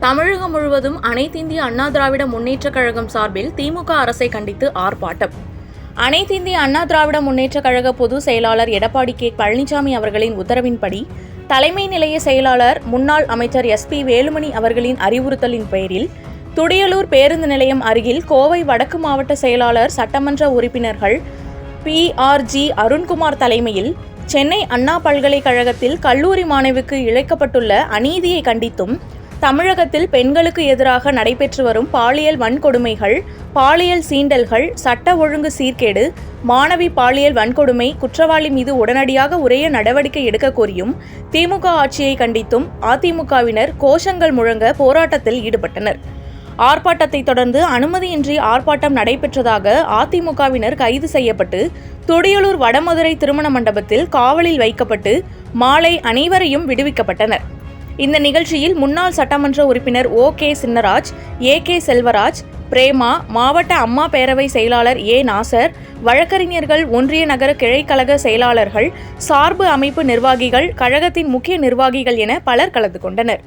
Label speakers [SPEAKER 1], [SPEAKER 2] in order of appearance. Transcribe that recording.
[SPEAKER 1] தமிழகம் முழுவதும் அனைத்திந்திய அண்ணா திராவிட முன்னேற்றக் கழகம் சார்பில் திமுக அரசை கண்டித்து ஆர்ப்பாட்டம். அனைத்திந்திய அண்ணா திராவிட முன்னேற்றக் கழக பொதுச் செயலாளர் எடப்பாடி கே. பழனிசாமி அவர்களின் உத்தரவின்படி தலைமை நிலைய செயலாளர் முன்னாள் அமைச்சர் எஸ். பி. வேலுமணி அவர்களின் அறிவுறுத்தலின் பெயரில் துடியலூர் பேருந்து நிலையம் அருகில் கோவை வடக்கு மாவட்ட செயலாளர் சட்டமன்ற உறுப்பினர்கள் பி. ஆர். ஜி. அருண்குமார் தலைமையில் சென்னை அண்ணா பல்கலைக்கழகத்தில் கல்லூரி மாணவிக்கு இழைக்கப்பட்டுள்ள அநீதியை கண்டித்தும் தமிழகத்தில் பெண்களுக்கு எதிராக நடைபெற்று வரும் பாலியல் வன்கொடுமைகள் பாலியல் சீண்டல்கள் சட்ட ஒழுங்கு சீர்கேடு மாணவி பாலியல் வன்கொடுமை குற்றவாளி மீது உடனடியாக உரிய நடவடிக்கை எடுக்க கோரியும் திமுக ஆட்சியை கண்டித்தும் அதிமுகவினர் கோஷங்கள் முழங்க போராட்டத்தில் ஈடுபட்டனர். ஆர்ப்பாட்டத்தை தொடர்ந்து அனுமதியின்றி ஆர்ப்பாட்டம் நடைபெற்றதாக அதிமுகவினர் கைது செய்யப்பட்டு துடியலூர் வடமதுரை திருமண மண்டபத்தில் காவலில் வைக்கப்பட்டு மாலை அனைவரையும் விடுவிக்கப்பட்டனர். இந்த நிகழ்ச்சியில் முன்னாள் சட்டமன்ற உறுப்பினர் O K Chinnaraj A K Selvaraj Prema மாவட்ட அம்மா பேரவை செயலாளர் ஏ நாசர் வழக்கறிஞர்கள் ஒன்றிய நகர கிளைக்கழக செயலாளர்கள் சார்பு அமைப்பு நிர்வாகிகள் கழகத்தின் முக்கிய நிர்வாகிகள் என பலர் கலந்து கொண்டனர்.